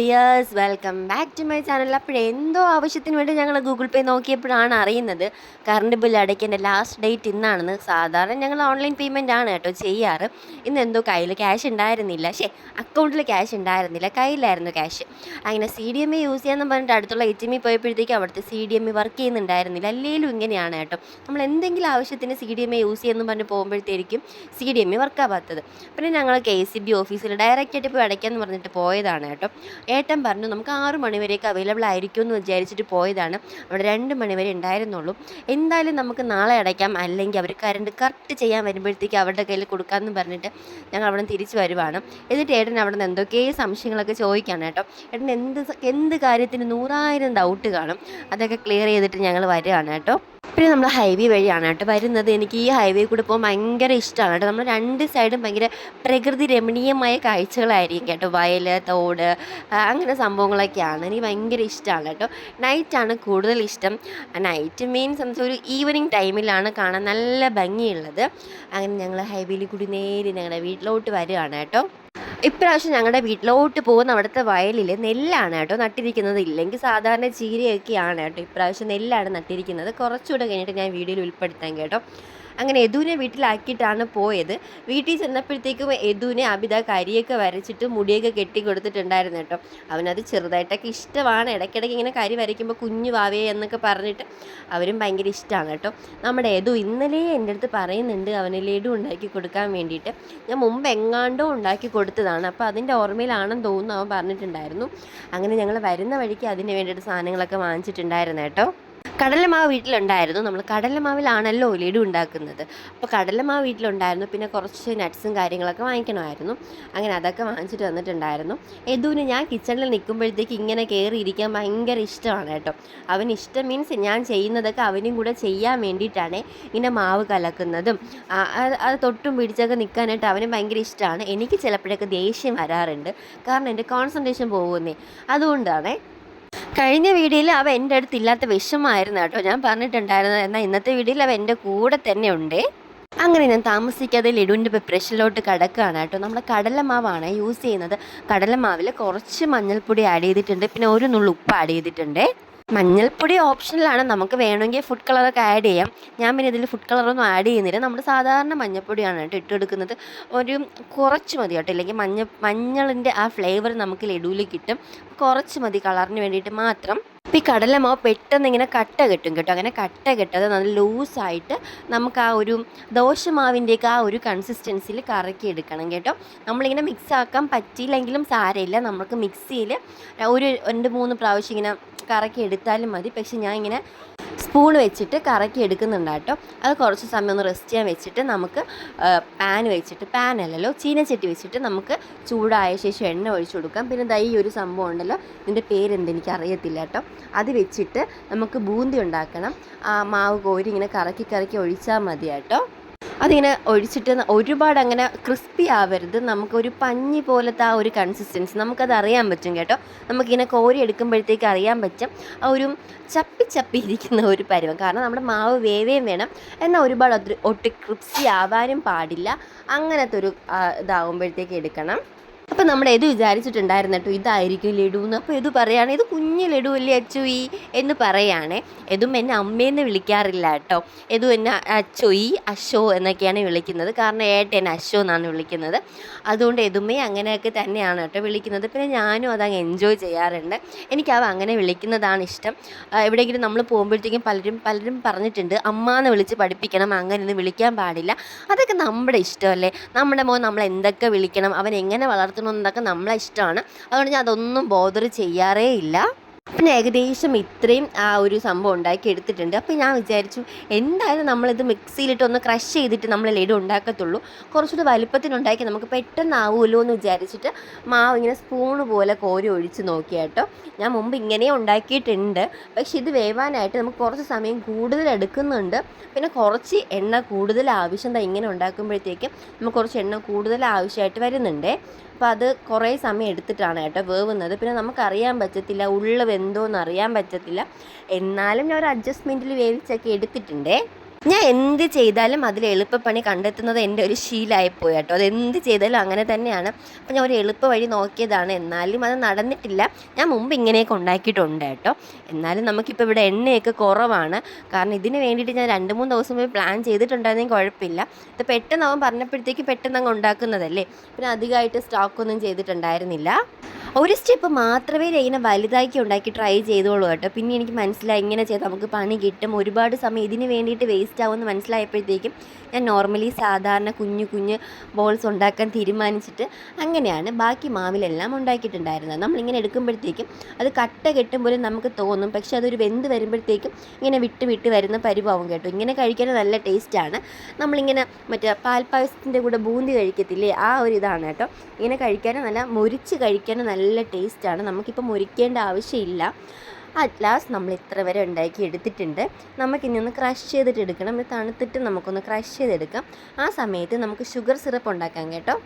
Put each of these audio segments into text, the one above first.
Dears welcome back to my channel അപ്പോൾ എന്തോ ആവശ്യത്തിന് വേണ്ടി ഞങ്ങൾ ഗൂഗിൾ പേ നോക്കിയപ്പോഴാണ് അറിയുന്നത്. കറണ്ട് ബില്ല് അടയ്ക്കേണ്ട ലാസ്റ്റ് ഡേറ്റ് ഇന്നാണെന്ന്. സാധാരണ ഞങ്ങൾ ഓൺലൈൻ പേയ്മെന്റ് ആണ് കേട്ടോ ചെയ്യാറ്. ഇന്ന് എന്തോ കയ്യിൽ ക്യാഷ് ഉണ്ടായിരുന്നില്ല. ശേ അക്കൗണ്ടിൽ ക്യാഷ് ഉണ്ടായിരുന്നില്ല. കയ്യിലായിരുന്നു ക്യാഷ് അങ്ങനെ സി ഡി എം എ യൂസ് ചെയ്യാമെന്ന് പറഞ്ഞിട്ട് അടുത്തുള്ള എ ടി ഇ പോയപ്പോഴത്തേക്കും അവിടുത്തെ സി ഡി എം ഇ വർക്ക് ചെയ്യുന്നുണ്ടായിരുന്നില്ല. അല്ലെങ്കിലും ഇങ്ങനെയാണ് കേട്ടോ. നമ്മൾ എന്തെങ്കിലും ആവശ്യത്തിന് സി ഡി എം എ യൂസ് ചെയ്യുമെന്ന് പറഞ്ഞ് പോകുമ്പോഴത്തേക്കും സി ഡി എം ഇ വർക്കാവാത്തത് പിന്നെ ഞങ്ങൾ കെ സി ബി ഓഫീസിൽ ഡയറക്റ്റായിട്ട് പോയി അടയ്ക്കാമെന്ന് പറഞ്ഞിട്ട് പോയതാണ് കേട്ടോ. ഏട്ടൻ പറഞ്ഞു നമുക്ക് ആറ് മണിവരെയൊക്കെ അവൈലബിൾ ആയിരിക്കും എന്ന് വിചാരിച്ചിട്ട് പോയതാണ്. അവിടെ രണ്ട് മണിവരെ ഉണ്ടായിരുന്നുള്ളൂ. എന്തായാലും നമുക്ക് നാളെ അടയ്ക്കാം. അല്ലെങ്കിൽ അവർ കറണ്ട് കറക്റ്റ് ചെയ്യാൻ വരുമ്പോഴത്തേക്ക് അവരുടെ കയ്യിൽ കൊടുക്കാമെന്ന് പറഞ്ഞിട്ട് ഞങ്ങൾ അവിടെ തിരിച്ചു വരുവാണ്. എന്നിട്ട് ഏട്ടൻ അവിടെ നിന്ന് എന്തൊക്കെ സംശയങ്ങളൊക്കെ ചോദിക്കുകയാണ് കേട്ടോ. ഏട്ടൻ എന്ത് എന്ത് കാര്യത്തിന് നൂറായിരം ഡൗട്ട് കാണും. അതൊക്കെ ക്ലിയർ ചെയ്തിട്ട് ഞങ്ങൾ വരികയാണ് കേട്ടോ. പിന്നെ നമ്മൾ ഹൈവേ വഴിയാണ് കേട്ടോ വരുന്നത്. എനിക്ക് ഈ ഹൈവേ കൂടെ പോകാൻ ഭയങ്കര ഇഷ്ടമാണ് കേട്ടോ. നമ്മൾ രണ്ട് സൈഡും ഭയങ്കര പ്രകൃതി രമണീയമായ കാഴ്ചകളായിരിക്കും കേട്ടോ. വയൽ തോട് അങ്ങനെ സംഭവങ്ങളൊക്കെയാണ് എനിക്ക് ഭയങ്കര ഇഷ്ടമാണ് കേട്ടോ. നൈറ്റാണ് കൂടുതൽ ഇഷ്ടം. നൈറ്റ് മീൻസ് എന്താ ഒരു ഈവനിങ് ടൈമിലാണ് കാണാൻ നല്ല ഭംഗിയുള്ളത്. അങ്ങനെ ഞങ്ങൾ ഹൈവേയിൽ കൂടി നേരെ ഞങ്ങളുടെ വീട്ടിലോട്ട് വരികയാണ് കേട്ടോ. ഇപ്രാവശ്യം ഞങ്ങളുടെ വീട്ടിലോട്ട് പോകുന്ന അവിടുത്തെ വയലിൽ നെല്ലാണ് കേട്ടോ നട്ടിരിക്കുന്നത്. ഇല്ലെങ്കിൽ സാധാരണ ചീരയൊക്കെയാണ് കേട്ടോ ഇപ്രാവശ്യം നെല്ലാണ് നട്ടിരിക്കുന്നത്. കുറച്ചുകൂടെ കഴിഞ്ഞിട്ട് ഞാൻ വീഡിയോയിൽ ഉൾപ്പെടുത്താം കേട്ടോ. അങ്ങനെ യദുവിനെ വീട്ടിലാക്കിയിട്ടാണ് പോയത്. വീട്ടിൽ ചെന്നപ്പോഴത്തേക്കും യദുവിനെ അബിത കരിയൊക്കെ വരച്ചിട്ട് മുടിയൊക്കെ കെട്ടി കൊടുത്തിട്ടുണ്ടായിരുന്നു കേട്ടോ. അവനത് ചെറുതായിട്ടൊക്കെ ഇഷ്ടമാണ്. ഇടയ്ക്കിടയ്ക്ക് ഇങ്ങനെ കരി വരയ്ക്കുമ്പോൾ കുഞ്ഞു വാവേ എന്നൊക്കെ പറഞ്ഞിട്ട് അവരും ഭയങ്കര ഇഷ്ടമാണ് കേട്ടോ. നമ്മുടെ യദു ഇന്നലെ എന്റെ അടുത്ത് പറയുന്നുണ്ട് അവന് ലഡു ഉണ്ടാക്കി കൊടുക്കാൻ വേണ്ടിയിട്ട്. ഞാൻ മുമ്പ് എങ്ങാണ്ടോ ഉണ്ടാക്കി കൊടുത്തതാണ്. അപ്പോൾ അതിന്റെ ഓർമ്മയിലാണെന്ന് തോന്നുന്നു അവൻ പറഞ്ഞിട്ടുണ്ടായിരുന്നു. അങ്ങനെ ഞങ്ങൾ വരുന്ന വഴിക്ക് അതിന് വേണ്ടിയിട്ട് സാധനങ്ങളൊക്കെ വാങ്ങിച്ചിട്ടുണ്ടായിരുന്നു കേട്ടോ. കടലമാവ് വീട്ടിലുണ്ടായിരുന്നു. നമ്മൾ കടലമാവിലാണല്ലോ ലഡു ഉണ്ടാക്കുന്നത്. അപ്പോൾ കടലമാവ് വീട്ടിലുണ്ടായിരുന്നു. പിന്നെ കുറച്ച് നട്ട്സും കാര്യങ്ങളൊക്കെ വാങ്ങിക്കണമായിരുന്നു. അങ്ങനെ അതൊക്കെ വാങ്ങിച്ചിട്ട് വന്നിട്ടുണ്ടായിരുന്നു. യദുവിന് ഞാൻ കിച്ചണിൽ നിൽക്കുമ്പോഴത്തേക്ക് ഇങ്ങനെ കയറി ഇരിക്കാൻ ഭയങ്കര ഇഷ്ടമാണ് കേട്ടോ. അവന് ഇഷ്ടം മീൻസ് ഞാൻ ചെയ്യുന്നതൊക്കെ അവനും കൂടെ ചെയ്യാൻ വേണ്ടിയിട്ടാണ് ഇങ്ങനെ മാവ് കലക്കുന്നതും. അത് തൊട്ടും പിടിച്ചൊക്കെ നിൽക്കാനായിട്ട് അവന് ഭയങ്കര ഇഷ്ടമാണ്. എനിക്ക് ചിലപ്പോഴൊക്കെ ദേഷ്യം വരാറുണ്ട്. കാരണം എന്റെ കോൺസെൻട്രേഷൻ പോകുന്നേ. അതുകൊണ്ടാണേ കഴിഞ്ഞ വീഡിയോയിൽ അവ എന്റെ അടുത്ത് ഇല്ലാത്ത വിഷമായിരുന്നു കേട്ടോ. ഞാൻ പറഞ്ഞിട്ടുണ്ടായിരുന്നു എന്നാൽ ഇന്നത്തെ വീഡിയോയിൽ അവ എന്റെ കൂടെ തന്നെ ഉണ്ട്. അങ്ങനെ ഞാൻ താമസിക്കാതെ ലഡുവിന്റെ പ്രിപ്പറേഷനിലോട്ട് കിടക്കുകയാണ് കേട്ടോ. നമ്മൾ കടലമാവാണ് യൂസ് ചെയ്യുന്നത്. കടലമാവിൽ കുറച്ച് മഞ്ഞൾപ്പൊടി ആഡ് ചെയ്തിട്ടുണ്ട്. പിന്നെ ഒരു നുള്ളു ഉപ്പ് ആഡ് ചെയ്തിട്ടുണ്ട്. മഞ്ഞൾപ്പൊടി ഓപ്ഷനിലാണ് നമുക്ക് വേണമെങ്കിൽ ഫുഡ് കളറൊക്കെ ആഡ് ചെയ്യാം. ഞാൻ പിന്നെ ഇതിൽ ഫുഡ് കളറൊന്നും ആഡ് ചെയ്യുന്നില്ല. നമ്മൾ സാധാരണ മഞ്ഞൾപ്പൊടിയാണ് കേട്ടോ ഇട്ടെടുക്കുന്നത് ഒരു കുറച്ച് മതി കേട്ടോ. ഇല്ലെങ്കിൽ മഞ്ഞ മഞ്ഞളിന്റെ ആ ഫ്ലേവർ നമുക്ക് ലഡുവിൽ കിട്ടും. കുറച്ച് മതി കളറിന് വേണ്ടിയിട്ട് മാത്രം. ഈ കടലമാവ് പെട്ടെന്ന് ഇങ്ങനെ കട്ട കെട്ടും കേട്ടോ. അങ്ങനെ കട്ട കെട്ടാതെ നല്ല ലൂസായിട്ട് നമുക്ക് ആ ഒരു ദോശമാവിന്റെയൊക്കെ ആ ഒരു കൺസിസ്റ്റൻസിയിൽ കറക്കി എടുക്കണം കേട്ടോ. നമ്മളിങ്ങനെ മിക്സ് ആക്കാൻ പറ്റിയില്ലെങ്കിലും സാരമില്ല. നമുക്ക് മിക്സിയിൽ ഒരു രണ്ട് മൂന്ന് പ്രാവശ്യം ഇങ്ങനെ കറക്കി എടുത്താലും മതി. പക്ഷെ ഞാൻ ഇങ്ങനെ സ്പൂൺ വെച്ചിട്ട് കറക്കി എടുക്കുന്നുണ്ട് കേട്ടോ അത് കുറച്ച് സമയം ഒന്ന് റെസ്റ്റ് ചെയ്യാൻ വെച്ചിട്ട് നമുക്ക് പാൻ വെച്ചിട്ട് പാൻ അല്ലല്ലോ ചീനച്ചട്ടി വെച്ചിട്ട് നമുക്ക് ചൂടായ ശേഷം എണ്ണ ഒഴിച്ചു കൊടുക്കാം. പിന്നെ ദൈ ഒരു സംഭവം ഉണ്ടല്ലോ ഇതിന്റെ പേരെന്ത് എനിക്ക് അറിയത്തില്ല കേട്ടോ. അത് വെച്ചിട്ട് നമുക്ക് ബൂന്തി ഉണ്ടാക്കണം. ആ മാവ് കോരി ഇങ്ങനെ കറക്കി കറക്കി ഒഴിച്ചാൽ മതി കേട്ടോ അതിങ്ങനെ ഒഴിച്ചിട്ട് ഒരുപാട് അങ്ങനെ ക്രിസ്പി ആവരുത്. നമുക്കൊരു പഞ്ഞി പോലത്തെ ആ ഒരു കൺസിസ്റ്റൻസി നമുക്കത് അറിയാൻ പറ്റും കേട്ടോ. നമുക്കിങ്ങനെ കോരി എടുക്കുമ്പോഴത്തേക്ക് അറിയാൻ പറ്റും. ആ ഒരു ചപ്പി ചപ്പി ഇരിക്കുന്ന ഒരു പരുവം. കാരണം നമ്മുടെ മാവ് വേവേം വേണം. എന്നാൽ ഒരുപാട് ഒത്തിരി ഒട്ടി ക്രിസ്പി ആവാനും പാടില്ല. അങ്ങനത്തെ ഒരു ഇതാവുമ്പോഴത്തേക്ക് എടുക്കണം. അപ്പം നമ്മൾ ഏത് വിചാരിച്ചിട്ടുണ്ടായിരുന്നു കേട്ടോ ഇതായിരിക്കും ലഡു എന്ന്. അപ്പോൾ ഇത് പറയുകയാണ് ഇത് കുഞ്ഞ് ലഡു അല്ലേ അച്ചു ഈ എന്ന് പറയുകയാണേ എതും എന്നെ അമ്മയെന്ന് വിളിക്കാറില്ല കേട്ടോ എതും എന്നെ അച്ചൊയി അശോ എന്നൊക്കെയാണ് വിളിക്കുന്നത്. കാരണം ഏട്ടൻ അശോ എന്നാണ് വിളിക്കുന്നത്. അതുകൊണ്ട് എതുമേ അങ്ങനെയൊക്കെ തന്നെയാണ് കേട്ടോ വിളിക്കുന്നത്. പിന്നെ ഞാനും അതങ്ങ് എൻജോയ് ചെയ്യാറുണ്ട്. എനിക്ക് അവ അങ്ങനെ വിളിക്കുന്നതാണ് ഇഷ്ടം. എവിടെയെങ്കിലും നമ്മൾ പോകുമ്പോഴത്തേക്കും പലരും പലരും പറഞ്ഞിട്ടുണ്ട് അമ്മ എന്ന് വിളിച്ച് പഠിപ്പിക്കണം അങ്ങനെ ഒന്നും വിളിക്കാൻ പാടില്ല. അതൊക്കെ നമ്മുടെ ഇഷ്ടമല്ലേ? നമ്മുടെ മോൻ നമ്മൾ എന്തൊക്കെ വിളിക്കണം? അവൻ എങ്ങനെ വളർത്തണം എന്നതൊക്കെ നമ്മളെ ഇഷ്ടമാണ്. അതുകൊണ്ട് ഞാൻ അതൊന്നും ബോധർ ചെയ്യാറേ ഇല്ല. പിന്നെ ഏകദേശം ഇത്രയും ആ ഒരു സംഭവം ഉണ്ടാക്കി എടുത്തിട്ടുണ്ട്. അപ്പോൾ ഞാൻ വിചാരിച്ചു എന്തായാലും നമ്മളിത് മിക്സിയിലിട്ട് ഒന്ന് ക്രഷ് ചെയ്തിട്ട് നമ്മൾ ലഡു ഉണ്ടാക്കത്തുള്ളൂ. കുറച്ചുകൂടി വലുപ്പത്തിനുണ്ടാക്കി നമുക്ക് പെട്ടെന്ന് ആവുമല്ലോ എന്ന് വിചാരിച്ചിട്ട് മാവ് ഇങ്ങനെ സ്പൂണ് പോലെ കോരി ഒഴിച്ച് നോക്കിയാട്ടോ ഞാൻ മുമ്പ് ഇങ്ങനെ ഉണ്ടാക്കിയിട്ടുണ്ട്. പക്ഷെ ഇത് വേവാനായിട്ട് നമുക്ക് കുറച്ച് സമയം കൂടുതൽ എടുക്കുന്നുണ്ട്. പിന്നെ കുറച്ച് എണ്ണ കൂടുതൽ ആവശ്യം. ഇങ്ങനെ ഉണ്ടാക്കുമ്പോഴത്തേക്കും നമുക്ക് കുറച്ച് എണ്ണ കൂടുതൽ ആവശ്യമായിട്ട് വരുന്നുണ്ട്. അപ്പോൾ അത് കുറേ സമയം എടുത്തിട്ടാണ് കേട്ടോ വേവുന്നത്. പിന്നെ നമുക്കറിയാൻ പറ്റത്തില്ല ഉള്ള വെന്തോന്ന് അറിയാൻ പറ്റത്തില്ല. എന്നാലും ഞാൻ ഒരു അഡ്ജസ്റ്റ്മെന്റിൽ വേവിച്ചൊക്കെ എടുത്തിട്ടുണ്ടേ. ഞാൻ എന്ത് ചെയ്താലും അതിൽ എളുപ്പപ്പണി കണ്ടെത്തുന്നത് എന്റെ ഒരു ശീലമായിപ്പോയി കേട്ടോ. അത് എന്ത് ചെയ്താലും അങ്ങനെ തന്നെയാണ്. അപ്പം ഞാൻ ഒരു എളുപ്പ വഴി നോക്കിയതാണ്. എന്നാലും അത് നടന്നിട്ടില്ല. ഞാൻ മുമ്പ് ഇങ്ങനെയൊക്കെ ഉണ്ടാക്കിയിട്ടുണ്ട് കേട്ടോ. എന്നാലും നമുക്കിപ്പോൾ ഇവിടെ എണ്ണയൊക്കെ കുറവാണ്. കാരണം ഇതിന് വേണ്ടിയിട്ട് ഞാൻ രണ്ട് മൂന്ന് ദിവസം മുമ്പ് പ്ലാൻ ചെയ്തിട്ടുണ്ടായിരുന്നെങ്കിൽ കുഴപ്പമില്ല. ഇത് പെട്ടെന്ന് അവൻ പറഞ്ഞപ്പോഴത്തേക്ക് പെട്ടെന്ന് അങ്ങ് ഉണ്ടാക്കുന്നതല്ലേ? പിന്നെ അധികമായിട്ട് സ്റ്റോക്കൊന്നും ചെയ്തിട്ടുണ്ടായിരുന്നില്ല. ഒരു സ്റ്റെപ്പ് മാത്രമേ ഇങ്ങനെ വലുതാക്കി ഉണ്ടാക്കി ട്രൈ ചെയ്തോളൂ കേട്ടോ. പിന്നെ എനിക്ക് മനസ്സിലായി ഇങ്ങനെ ചെയ്താൽ നമുക്ക് പണി കിട്ടും. ഒരുപാട് സമയം ഇതിന് വേണ്ടിയിട്ട് വേസ്റ്റ് ആവുമെന്ന് മനസ്സിലായപ്പോഴത്തേക്കും ഞാൻ നോർമലി സാധാരണ കുഞ്ഞു കുഞ്ഞ് ബോൾസ് ഉണ്ടാക്കാൻ തീരുമാനിച്ചിട്ട് അങ്ങനെയാണ് ബാക്കി മാവിലെല്ലാം ഉണ്ടാക്കിയിട്ടുണ്ടായിരുന്നത്. നമ്മളിങ്ങനെ എടുക്കുമ്പോഴത്തേക്കും അത് കട്ട കെട്ടുമ്പോൾ നമുക്ക് തോന്നും. പക്ഷേ അതൊരു വെന്ത് വരുമ്പോഴത്തേക്കും ഇങ്ങനെ വിട്ട് വിട്ട് വരുന്ന പരിവാവും കേട്ടോ. ഇങ്ങനെ കഴിക്കാൻ നല്ല ടേസ്റ്റാണ്. നമ്മളിങ്ങനെ മറ്റേ പാൽപ്പായസത്തിന്റെ കൂടെ ബൂന്തി കഴിക്കത്തില്ലേ? ആ ഒരു ഇതാണ് കേട്ടോ. ഇങ്ങനെ കഴിക്കാൻ നല്ല മുരിച്ച് കഴിക്കാൻ നല്ല ടേസ്റ്റാണ്. നമുക്കിപ്പോൾ മുരിക്കേണ്ട ആവശ്യമില്ല. അറ്റ് നമ്മൾ ഇത്ര വരെ ഉണ്ടാക്കി എടുത്തിട്ടുണ്ട്. നമുക്കിനി ഒന്ന് ക്രഷ് ചെയ്തിട്ട് എടുക്കണം. തണുത്തിട്ട് നമുക്കൊന്ന് ക്രഷ് ചെയ്തെടുക്കാം. ആ സമയത്ത് നമുക്ക് ഷുഗർ സിറപ്പ് ഉണ്ടാക്കാം കേട്ടോ.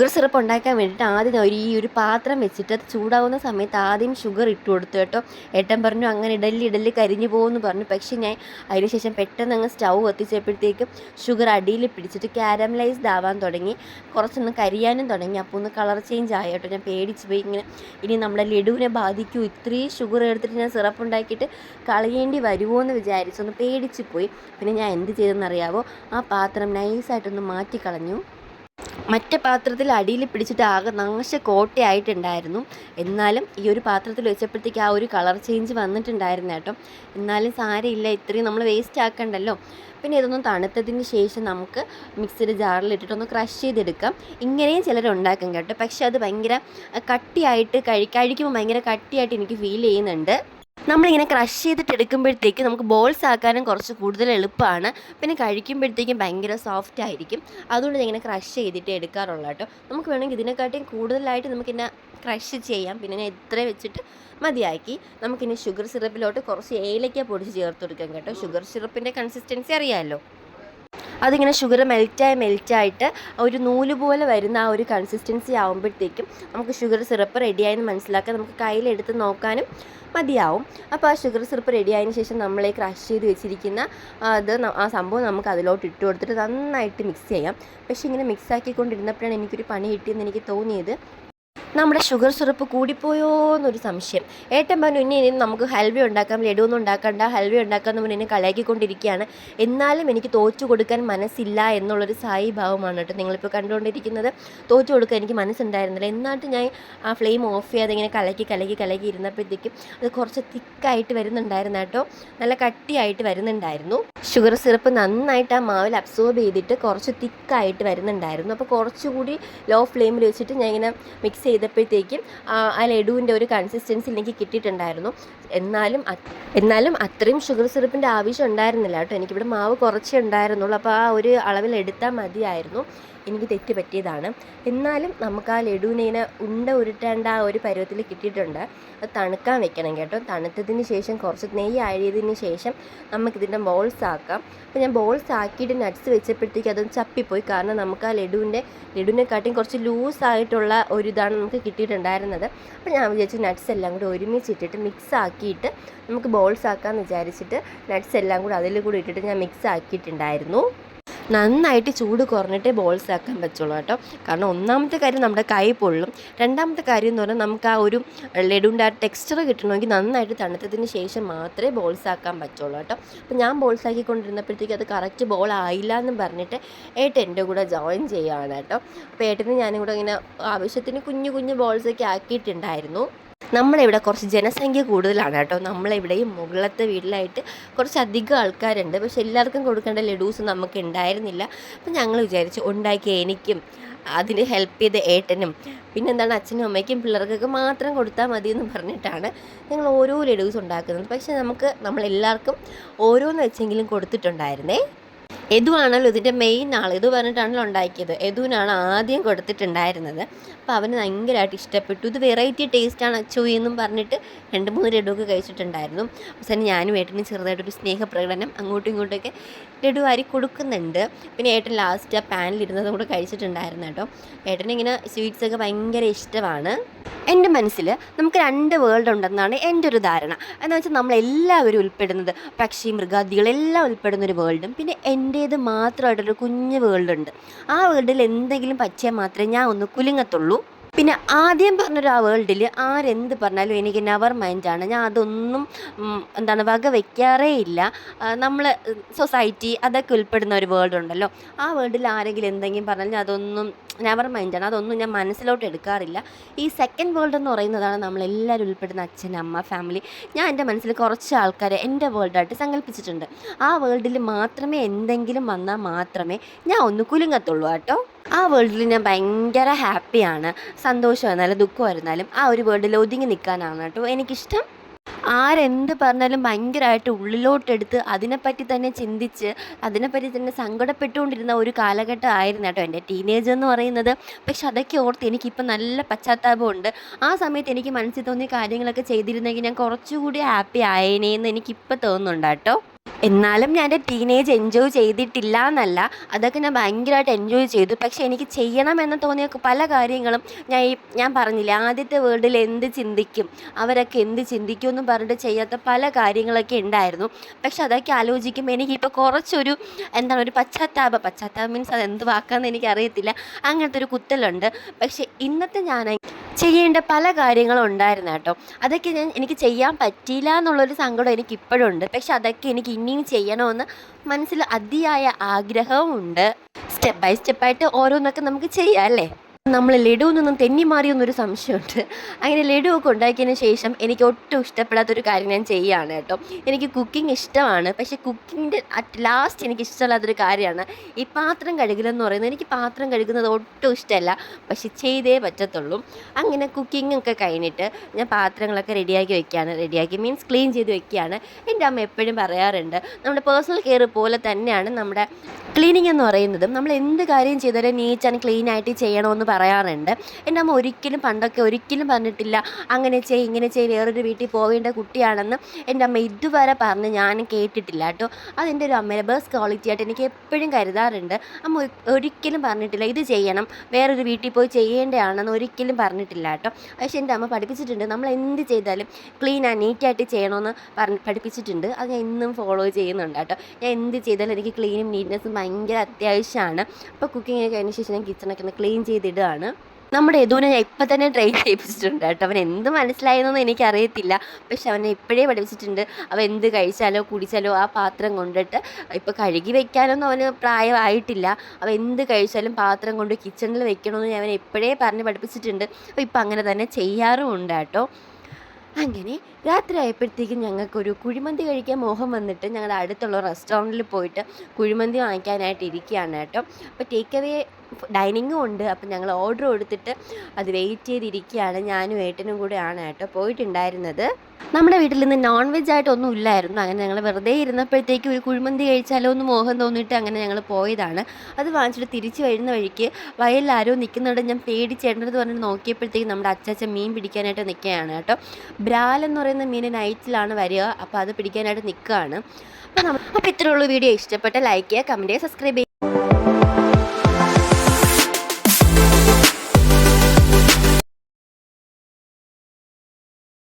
ഷുഗർ സിറപ്പ് ഉണ്ടാക്കാൻ വേണ്ടിയിട്ട് ആദ്യം ഒരു ഈ ഒരു പാത്രം വെച്ചിട്ട് അത് ചൂടാവുന്ന സമയത്ത് ആദ്യം ഷുഗർ ഇട്ട് കൊടുത്തു കേട്ടോ. ഏട്ടൻ പറഞ്ഞു അങ്ങനെ ഇഡലി ഇഡലി കരിഞ്ഞു പോകുമെന്ന് പറഞ്ഞു. പക്ഷേ ഞാൻ അതിനുശേഷം പെട്ടെന്ന് അങ്ങ് സ്റ്റൗ കത്തിച്ചപ്പോഴത്തേക്കും ഷുഗർ അടിയിൽ പിടിച്ചിട്ട് ക്യാരമലൈസ്ഡ് ആവാൻ തുടങ്ങി. കുറച്ചൊന്ന് കരിയാനും തുടങ്ങി. അപ്പോൾ ഒന്ന് കളർ ചേഞ്ച് ആയി കേട്ടോ. ഞാൻ പേടിച്ച് പോയി ഇങ്ങനെ. ഇനി നമ്മുടെ ലഡുവിനെ ബാധിക്കൂ. ഇത്രയും ഷുഗർ എടുത്തിട്ട് ഞാൻ സിറപ്പ് ഉണ്ടാക്കിയിട്ട് കളയേണ്ടി വരുമോ എന്ന് വിചാരിച്ചു ഒന്ന് പേടിച്ച് പോയി. പിന്നെ ഞാൻ എന്ത് ചെയ്തെന്നറിയാവോ? ആ പാത്രം നൈസായിട്ടൊന്ന് മാറ്റിക്കളഞ്ഞു. മറ്റേ പാത്രത്തിൽ അടിയിൽ പിടിച്ചിട്ട് ആകെ നാശ കോട്ടയായിട്ടുണ്ടായിരുന്നു. എന്നാലും ഈ ഒരു പാത്രത്തിൽ വെച്ചപ്പോഴത്തേക്ക് ആ ഒരു കളർ ചേഞ്ച് വന്നിട്ടുണ്ടായിരുന്നു കേട്ടോ. എന്നാലും സാരമില്ല ഇത്രയും നമ്മൾ വേസ്റ്റ് ആക്കണ്ടല്ലോ. പിന്നെ ഇതൊന്നും തണുത്തതിന് ശേഷം നമുക്ക് മിക്സിയുടെ ജാറിൽ ഇട്ടിട്ടൊന്ന് ക്രഷ് ചെയ്തെടുക്കാം. ഇങ്ങനെയും ചിലർ ഉണ്ടാക്കും കേട്ടോ. പക്ഷേ അത് ഭയങ്കര കട്ടിയായിട്ട് കഴി കഴിക്കുമ്പോൾ ഭയങ്കര കട്ടിയായിട്ട് എനിക്ക് ഫീൽ ചെയ്യുന്നുണ്ട്. നമ്മളിങ്ങനെ ക്രഷ് ചെയ്തിട്ട് എടുക്കുമ്പോഴത്തേക്ക് നമുക്ക് ബോൾസ് ആക്കാനും കുറച്ച് കൂടുതൽ എളുപ്പമാണ്. പിന്നെ കഴിക്കുമ്പോഴത്തേക്കും ഭയങ്കര സോഫ്റ്റ് ആയിരിക്കും. അതുകൊണ്ട് ഇങ്ങനെ ക്രഷ് ചെയ്തിട്ട് എടുക്കാറുള്ളൂ കേട്ടോ. നമുക്ക് വേണമെങ്കിൽ ഇതിനെക്കാട്ടിയും കൂടുതലായിട്ട് നമുക്കിന്നെ ക്രഷ് ചെയ്യാം. പിന്നെ ഞാൻ ഇത്ര വെച്ചിട്ട് മതിയാക്കി. നമുക്കിനി ഷുഗർ സിറപ്പിലോട്ട് കുറച്ച് ഏലക്ക പൊടിച്ച് ചേർത്ത് കൊടുക്കാം കേട്ടോ. ഷുഗർ സിറപ്പിന്റെ കൺസിസ്റ്റൻസി അറിയാമല്ലോ അതിങ്ങനെ ഷുഗർ മെൽറ്റായി മെൽറ്റായിട്ട് ഒരു നൂൽ പോലെ വരുന്ന ആ ഒരു കൺസിസ്റ്റൻസി ആകുമ്പോഴത്തേക്കും നമുക്ക് ഷുഗർ സിറപ്പ് റെഡിയായെന്ന് മനസ്സിലാക്കാൻ നമുക്ക് കയ്യിലെടുത്ത് നോക്കാനും മതിയാവും. അപ്പോൾ ആ ഷുഗർ സിറപ്പ് റെഡി ആയതിനു ശേഷം നമ്മൾ ക്രഷ് ചെയ്ത് വെച്ചിരിക്കുന്ന അത് ആ സംഭവം നമുക്ക് അതിലോട്ട് ഇട്ട് കൊടുത്തിട്ട് നന്നായിട്ട് മിക്സ് ചെയ്യാം. പക്ഷേ ഇങ്ങനെ മിക്സ് ആക്കിക്കൊണ്ടിരുന്നപ്പോഴാണ് എനിക്കൊരു പണി കിട്ടിയെന്ന് എനിക്ക് തോന്നിയത്. നമ്മുടെ ഷുഗർ സിറപ്പ് കൂടിപ്പോയോ എന്നൊരു സംശയം. ഏട്ടൻ പറഞ്ഞു ഇനി ഇനി നമുക്ക് ഹൽവ ഉണ്ടാക്കാം ലഡു ഒന്നും ഉണ്ടാക്കണ്ട ഹൽവ ഉണ്ടാക്കാമെന്ന് നമ്മൾ എന്നെ കളിയാക്കിക്കൊണ്ടിരിക്കുകയാണ് എന്നാലും എനിക്ക് തോറ്റു കൊടുക്കാൻ മനസ്സില്ല എന്നുള്ളൊരു സായി ഭാവമാണ് കേട്ടോ നിങ്ങളിപ്പോൾ കണ്ടുകൊണ്ടിരിക്കുന്നത്. തോറ്റു കൊടുക്കാൻ എനിക്ക് മനസ്സുണ്ടായിരുന്നില്ല. എന്നിട്ട് ഞാൻ ആ ഫ്ലെയിം ഓഫ് ചെയ്യാതെ ഇങ്ങനെ കലക്കി കലക്കി കലക്കി ഇരുന്നപ്പോഴത്തേക്കും അത് കുറച്ച് തിക്കായിട്ട് വരുന്നുണ്ടായിരുന്നു കേട്ടോ. നല്ല കട്ടിയായിട്ട് വരുന്നുണ്ടായിരുന്നു. ഷുഗർ സിറപ്പ് നന്നായിട്ട് ആ മാവിൽ അബ്സോർബ് ചെയ്തിട്ട് കുറച്ച് തിക്കായിട്ട് വരുന്നുണ്ടായിരുന്നു. അപ്പോൾ കുറച്ചുകൂടി ലോ ഫ്ലെയിമിൽ വെച്ചിട്ട് ഞാൻ ഇങ്ങനെ മിക്സ് ചെയ്തപ്പോഴത്തേക്കും ആ ലഡുവിന്റെ ഒരു കൺസിസ്റ്റൻസി എനിക്ക് കിട്ടിയിട്ടുണ്ടായിരുന്നു. എന്നാലും എന്നാലും അത്രയും ഷുഗർ സിറപ്പിന്റെ ആവശ്യം ഉണ്ടായിരുന്നില്ല കേട്ടോ. എനിക്കിവിടെ മാവ് കുറച്ചേ ഉണ്ടായിരുന്നുള്ളൂ. അപ്പോൾ ആ ഒരു അളവിൽ എടുത്താൽ മതിയായിരുന്നു. എനിക്ക് തെറ്റ് പറ്റിയതാണ്. എന്നാലും നമുക്ക് ആ ലഡുവിനെ ഉണ്ട ഉരുട്ടേണ്ട ആ ഒരു പരുവത്തിൽ കിട്ടിയിട്ടുണ്ട്. അത് തണുക്കാൻ വെക്കണം കേട്ടോ. തണുത്തതിന് ശേഷം കുറച്ച് നെയ്യ് അഴിയതിന് ശേഷം നമുക്കിതിന്റെ ബോൾസ് ആക്കാം. അപ്പോൾ ഞാൻ ബോൾസ് ആക്കിയിട്ട് നട്ട്സ് വെച്ചപ്പോഴത്തേക്ക് അതൊന്ന് ചപ്പിപ്പോയി. കാരണം നമുക്ക് ആ ലഡുവിന്റെ ലഡുവിനെക്കാട്ടിയും കുറച്ച് ലൂസ് ആയിട്ടുള്ള ഒരു ഇതാണ് നമുക്ക് കിട്ടിയിട്ടുണ്ടായിരുന്നത്. അപ്പോൾ ഞാൻ വിചാരിച്ചു നട്ട്സ് എല്ലാം കൂടി ഒരുമിച്ചിട്ടിട്ട് മിക്സ് ആക്കിയിട്ട് നമുക്ക് ബോൾസ് ആക്കാമെന്ന് വിചാരിച്ചിട്ട് നട്ട്സ് എല്ലാം കൂടി അതിൽ കൂടി ഇട്ടിട്ട് ഞാൻ മിക്സ് ആക്കിയിട്ടുണ്ടായിരുന്നു. നന്നായിട്ട് ചൂട് കുറഞ്ഞിട്ടേ ബോൾസ് ആക്കാൻ പറ്റുള്ളൂ കേട്ടോ. കാരണം ഒന്നാമത്തെ കാര്യം നമ്മുടെ കൈ പൊള്ളും. രണ്ടാമത്തെ കാര്യം എന്ന് പറഞ്ഞാൽ നമുക്ക് ആ ഒരു ലഡുവിന്റെ ആ ടെക്സ്ചർ കിട്ടണമെങ്കിൽ നന്നായിട്ട് തണുത്തതിന് ശേഷം മാത്രമേ ബോൾസ് ആക്കാൻ പറ്റുള്ളൂ കേട്ടോ. അപ്പോൾ ഞാൻ ബോൾസ് ആക്കിക്കൊണ്ടിരുന്നപ്പോഴത്തേക്ക് അത് കറക്റ്റ് ബോൾ ആയില്ല എന്ന് പറഞ്ഞിട്ട് ഏട്ടൻ എന്റെ കൂടെ ജോയിൻ ചെയ്യുകയാണ് കേട്ടോ. അപ്പോൾ ഏട്ടന് ഞാനും കൂടെ ഇങ്ങനെ ആവശ്യത്തിന് കുഞ്ഞു കുഞ്ഞു ബോൾസൊക്കെ ആക്കിയിട്ടുണ്ടായിരുന്നു. നമ്മളിവിടെ കുറച്ച് ജനസംഖ്യ കൂടുതലാണ് കേട്ടോ. നമ്മളിവിടെയും മുകളിലത്തെ വീട്ടിലായിട്ട് കുറച്ച് അധികം ആൾക്കാരുണ്ട്. പക്ഷെ എല്ലാവർക്കും കൊടുക്കേണ്ട ലഡൂസ് നമുക്ക് ഉണ്ടായിരുന്നില്ല. അപ്പം ഞങ്ങൾ വിചാരിച്ചു ഉണ്ടാക്കിയ എനിക്കും അതിന് ഹെൽപ്പ് ചെയ്ത ഏട്ടനും പിന്നെന്താണ് അച്ഛനും അമ്മയ്ക്കും പിള്ളേർക്കൊക്കെ മാത്രം കൊടുത്താൽ മതി എന്ന് പറഞ്ഞിട്ടാണ് ഞങ്ങൾ ഓരോ ലഡൂസ് ഉണ്ടാക്കുന്നത്. പക്ഷെ നമുക്ക് നമ്മളെല്ലാവർക്കും ഓരോന്ന് വെച്ചെങ്കിലും കൊടുത്തിട്ടുണ്ടായിരുന്നേ. എതു ഇതിന്റെ മെയിൻ ആൾ ഇത് പറഞ്ഞിട്ടാണല്ലോ ഉണ്ടാക്കിയത്. എതുവിനാണ് ആദ്യം കൊടുത്തിട്ടുണ്ടായിരുന്നത്. അപ്പോൾ അവന് ഭയങ്കരമായിട്ട് ഇഷ്ടപ്പെട്ടു. ഇത് വെറൈറ്റി ടേസ്റ്റ് ആണ് അച്ചു എന്നും പറഞ്ഞിട്ട് രണ്ട് മൂന്ന് ലഡുവൊക്കെ കഴിച്ചിട്ടുണ്ടായിരുന്നു. അവസാനം ഞാനും ഏട്ടനും ചെറുതായിട്ടൊരു സ്നേഹപ്രകടനം അങ്ങോട്ടും ഇങ്ങോട്ടൊക്കെ ലഡു വാരി കൊടുക്കുന്നുണ്ട്. പിന്നെ ഏട്ടൻ ലാസ്റ്റ് ആ പാനിലിരുന്നതും കൂടെ കഴിച്ചിട്ടുണ്ടായിരുന്നു കേട്ടോ. ഏട്ടനിങ്ങനെ സ്വീറ്റ്സൊക്കെ ഭയങ്കര ഇഷ്ടമാണ്. എന്റെ മനസ്സിൽ നമുക്ക് രണ്ട് വേൾഡ് ഉണ്ടെന്നാണ് എന്റെ ഒരു ധാരണ. എന്ന് വെച്ചാൽ നമ്മളെല്ലാവരും ഉൾപ്പെടുന്നത് പക്ഷി മൃഗാദികളെല്ലാം ഉൾപ്പെടുന്ന ഒരു വേൾഡും പിന്നെ എന്റേത് മാത്രമായിട്ടൊരു കുഞ്ഞ് വേൾഡ് ഉണ്ട്. ആ വേൾഡിൽ എന്തെങ്കിലും പറ്റിയാൽ മാത്രമേ ഞാൻ ഒന്ന് കുലുങ്ങത്തുള്ളൂ. പിന്നെ ആദ്യം പറഞ്ഞൊരു ആ വേൾഡിൽ ആരെന്ത് പറഞ്ഞാലും എനിക്ക് നെവർ മൈൻഡാണ് ഞാൻ അതൊന്നും എന്താണ് വക വയ്ക്കാറേ ഇല്ല. നമ്മൾ സൊസൈറ്റി അതൊക്കെ ഉൾപ്പെടുന്ന ഒരു വേൾഡ് ഉണ്ടല്ലോ. ആ വേൾഡിൽ ആരെങ്കിലും എന്തെങ്കിലും പറഞ്ഞാൽ ഞാൻ അതൊന്നും നെവർ മൈൻഡാണ് അതൊന്നും ഞാൻ മനസ്സിലോട്ട് എടുക്കാറില്ല. ഈ സെക്കൻഡ് വേൾഡ് എന്ന് പറയുന്നതാണ് നമ്മളെല്ലാവരും ഉൾപ്പെടുന്ന അച്ഛൻ അമ്മ ഫാമിലി ഞാൻ എന്റെ മനസ്സിൽ കുറച്ച് ആൾക്കാരെ എന്റെ വേൾഡായിട്ട് സങ്കല്പിച്ചിട്ടുണ്ട് ആ വേൾഡിൽ മാത്രമേ എന്തെങ്കിലും വന്നാൽ മാത്രമേ ഞാൻ ഒന്ന് കുലുങ്ങത്തുള്ളൂ കേട്ടോ. ആ വേൾഡിൽ ഞാൻ ഭയങ്കര ഹാപ്പിയാണ് സന്തോഷമായിരുന്നാലും ദുഃഖമായിരുന്നാലും ആ ഒരു വേൾഡിൽ ഒതുങ്ങി നിൽക്കാനാണ് കേട്ടോ എനിക്കിഷ്ടം. ആരെന്ത് പറഞ്ഞാലും ഭയങ്കരമായിട്ട് ഉള്ളിലോട്ടെടുത്ത് അതിനെപ്പറ്റി തന്നെ ചിന്തിച്ച് അതിനെപ്പറ്റി തന്നെ സങ്കടപ്പെട്ടുകൊണ്ടിരുന്ന ഒരു കാലഘട്ടം ആയിരുന്നു കേട്ടോ എന്റെ ടീനേജ് എന്ന് പറയുന്നത്. പക്ഷെ അതൊക്കെ ഓർത്ത് എനിക്കിപ്പോൾ നല്ല പശ്ചാത്താപമുണ്ട്. ആ സമയത്ത് എനിക്ക് മനസ്സിൽ തോന്നിയ കാര്യങ്ങളൊക്കെ ചെയ്തിരുന്നെങ്കിൽ ഞാൻ കുറച്ചുകൂടി ഹാപ്പി ആയേനേന്ന് എനിക്കിപ്പോൾ തോന്നുന്നുണ്ട് കേട്ടോ. എന്നാലും ഞാൻ എന്റെ ടീനേജ് എൻജോയ് ചെയ്തിട്ടില്ല എന്നല്ല അതൊക്കെ ഞാൻ ഭയങ്കരമായിട്ട് എൻജോയ് ചെയ്തു. പക്ഷേ എനിക്ക് ചെയ്യണമെന്ന് തോന്നിയ പല കാര്യങ്ങളും ഞാൻ ഈ ഞാൻ പറഞ്ഞില്ലേ ആദ്യത്തെ വേൾഡിൽ എന്ത് ചിന്തിക്കും അവരൊക്കെ എന്ത് ചിന്തിക്കും എന്നും പറഞ്ഞിട്ട് ചെയ്യാത്ത പല കാര്യങ്ങളൊക്കെ ഉണ്ടായിരുന്നു. പക്ഷെ അതൊക്കെ ആലോചിക്കുമ്പോൾ എനിക്കിപ്പോൾ കുറച്ചൊരു എന്താണ് ഒരു പശ്ചാത്താപം പശ്ചാത്താപം മീൻസ് അത് എന്ത് വാക്കാന്ന് എനിക്കറിയത്തില്ല. അങ്ങനത്തെ ഒരു കുത്തലുണ്ട്. പക്ഷേ ഇന്നത്തെ ഞാൻ ചെയ്യേണ്ട പല കാര്യങ്ങളും ഉണ്ടായിരുന്നു കേട്ടോ. അതൊക്കെ ഞാൻ എനിക്ക് ചെയ്യാൻ പറ്റിയില്ല എന്നുള്ളൊരു സങ്കടം എനിക്ക് ഇപ്പോഴും ഉണ്ട് പക്ഷെ അതൊക്കെ എനിക്ക് ഇനിയും ചെയ്യണമെന്ന് മനസ്സിൽ അതിയായ ആഗ്രഹവും ഉണ്ട് സ്റ്റെപ്പ് ബൈ സ്റ്റെപ്പായിട്ട് ഓരോന്നൊക്കെ നമുക്ക് ചെയ്യാം അല്ലേ? നമ്മൾ ലഡു നിന്നും തെന്നി മാറിയെന്നൊരു സംശയമുണ്ട്. അങ്ങനെ ലഡു ഒക്കെ ഉണ്ടാക്കിയതിന് ശേഷം എനിക്ക് ഒട്ടും ഇഷ്ടപ്പെടാത്തൊരു കാര്യം ഞാൻ ചെയ്യുകയാണ് കേട്ടോ. എനിക്ക് കുക്കിംഗ് ഇഷ്ടമാണ്. പക്ഷെ കുക്കിങ്ങിന്റെ അറ്റ് ലാസ്റ്റ് എനിക്ക് ഇഷ്ടമല്ലാത്തൊരു കാര്യമാണ്. ഈ പാത്രം കഴുകലെന്ന് പറയുന്നത് എനിക്ക് പാത്രം കഴുകുന്നത് ഒട്ടും ഇഷ്ടമല്ല. പക്ഷെ ചെയ്തേ പറ്റത്തുള്ളൂ. അങ്ങനെ കുക്കിംഗ് ഒക്കെ കഴിഞ്ഞിട്ട് ഞാൻ പാത്രങ്ങളൊക്കെ റെഡിയാക്കി വെക്കുകയാണ്. റെഡിയാക്കി മീൻസ് ക്ലീൻ ചെയ്ത് വെക്കുകയാണ്. എന്റെ അമ്മ എപ്പോഴും പറയാറുണ്ട് നമ്മുടെ പേഴ്സണൽ കെയർ പോലെ തന്നെയാണ് നമ്മുടെ ക്ലീനിങ് എന്ന് പറയുന്നതും നമ്മൾ എന്ത് കാര്യം ചെയ്താലും നീറ്റ് ആൻഡ് ക്ലീൻ ആയിട്ട് ചെയ്യണമെന്ന് പറയാറുണ്ട്. എന്റെ അമ്മ ഒരിക്കലും പണ്ടൊക്കെ ഒരിക്കലും പറഞ്ഞിട്ടില്ല. അങ്ങനെ ചെയ് ഇങ്ങനെ ചെയ് വേറൊരു വീട്ടിൽ പോവേണ്ട കുട്ടിയാണെന്ന് എന്റെ അമ്മ ഇതുവരെ പറഞ്ഞ് ഞാൻ കേട്ടിട്ടില്ല കേട്ടോ. അതെന്റെ ഒരു അമ്മയുടെ ബെസ്റ്റ് ക്വാളിറ്റി ആയിട്ട് എനിക്ക് എപ്പോഴും കരുതാറുണ്ട്. അമ്മ ഒരിക്കലും പറഞ്ഞിട്ടില്ല ഇത് ചെയ്യണം. വേറൊരു വീട്ടിൽ പോയി ചെയ്യേണ്ടതാണെന്ന് ഒരിക്കലും പറഞ്ഞിട്ടില്ല കേട്ടോ. പക്ഷേ എന്റെ അമ്മ പഠിപ്പിച്ചിട്ടുണ്ട്. നമ്മൾ എന്ത് ചെയ്താലും ക്ലീൻ ആൻഡ് നീറ്റായിട്ട് ചെയ്യണമെന്ന് പറഞ്ഞ് പഠിപ്പിച്ചിട്ടുണ്ട്. അത് ഞാൻ ഇന്നും ഫോളോ ചെയ്യുന്നുണ്ട് കേട്ടോ. ഞാൻ എന്ത് ചെയ്താലും എനിക്ക് ക്ലീനും നീറ്റ്നെസ്സും ഭയങ്കര അത്യാവശ്യമാണ്. അപ്പോൾ കുക്കിംഗ് ഒക്കെ കഴിഞ്ഞ ശേഷം ഞാൻ കിച്ചണൊക്കെ ഒന്ന് ക്ലീൻ ചെയ്തിടുകയാണ്. നമ്മുടെ യദുവിനെ ഞാൻ ഇപ്പം തന്നെ ട്രെയിൻ ചെയ്യിപ്പിച്ചിട്ടുണ്ട് കേട്ടോ. അവൻ എന്ത് മനസ്സിലായെന്നൊന്നും എനിക്കറിയത്തില്ല. പക്ഷെ അവനെ ഇപ്പോഴേ പഠിപ്പിച്ചിട്ടുണ്ട്. അവൻ എന്ത് കഴിച്ചാലോ കുടിച്ചാലോ ആ പാത്രം കൊണ്ടിട്ട് ഇപ്പോൾ കഴുകി വെക്കാനൊന്നും അവന് പ്രായമായിട്ടില്ല. അവൻ എന്ത് കഴിച്ചാലും പാത്രം കൊണ്ട് കിച്ചണിൽ വെക്കണമെന്ന് ഞാൻ അവനെ ഇപ്പോഴേ പറഞ്ഞ് പഠിപ്പിച്ചിട്ടുണ്ട്. അപ്പോൾ ഇപ്പം അങ്ങനെ തന്നെ ചെയ്യാറുമുണ്ട് കേട്ടോ. അങ്ങനെ രാത്രി ആയപ്പോഴത്തേക്കും ഞങ്ങൾക്കൊരു കുഴിമന്തി കഴിക്കാൻ മോഹം വന്നിട്ട് ഞങ്ങളുടെ അടുത്തുള്ള റെസ്റ്റോറന്റിൽ പോയിട്ട് കുഴിമന്തി വാങ്ങിക്കാനായിട്ട് ഇരിക്കുകയാണ് കേട്ടോ. അപ്പോൾ ടേക്ക് അവേ ഡൈനിങ്ങും ഉണ്ട്. അപ്പം ഞങ്ങൾ ഓർഡർ കൊടുത്തിട്ട് അത് വെയിറ്റ് ചെയ്തിരിക്കുകയാണ്. ഞാനും ഏട്ടനും കൂടെയാണ് കേട്ടോ പോയിട്ടുണ്ടായിരുന്നത്. നമ്മുടെ വീട്ടിൽ നിന്ന് നോൺ വെജ് ആയിട്ടൊന്നും ഇല്ലായിരുന്നു. അങ്ങനെ ഞങ്ങൾ വെറുതെ ഇരുന്നപ്പോഴത്തേക്ക് ഒരു കുഴിമന്തി കഴിച്ചാലോ എന്ന് മോഹം തോന്നിയിട്ട് അങ്ങനെ ഞങ്ങൾ പോയതാണ്. അത് വാങ്ങിച്ചിട്ട് തിരിച്ചു വരുന്ന വഴിക്ക് വയലിൽ ആരോ നിൽക്കുന്നുണ്ട്. ഞാൻ പേടിച്ചേണ്ടത് പറഞ്ഞിട്ട് നോക്കിയപ്പോഴത്തേക്ക് നമ്മുടെ അച്ചാച്ച മീൻ പിടിക്കാനായിട്ട് നിൽക്കുകയാണ് കേട്ടോ. ബ്രാൽ എന്ന് പറയുന്ന മീൻ നൈറ്റിലാണ് വരിക. അപ്പോൾ അത് പിടിക്കാനായിട്ട് നിൽക്കുകയാണ്. അപ്പോൾ നമ്മൾ അപ്പോൾ ഇത്രയുള്ള വീഡിയോ. ഇഷ്ടപ്പെട്ട ലൈക്ക് ചെയ്യുക കമന്റ് ചെയ്യുക സബ്സ്ക്രൈബ് ചെയ്യുക.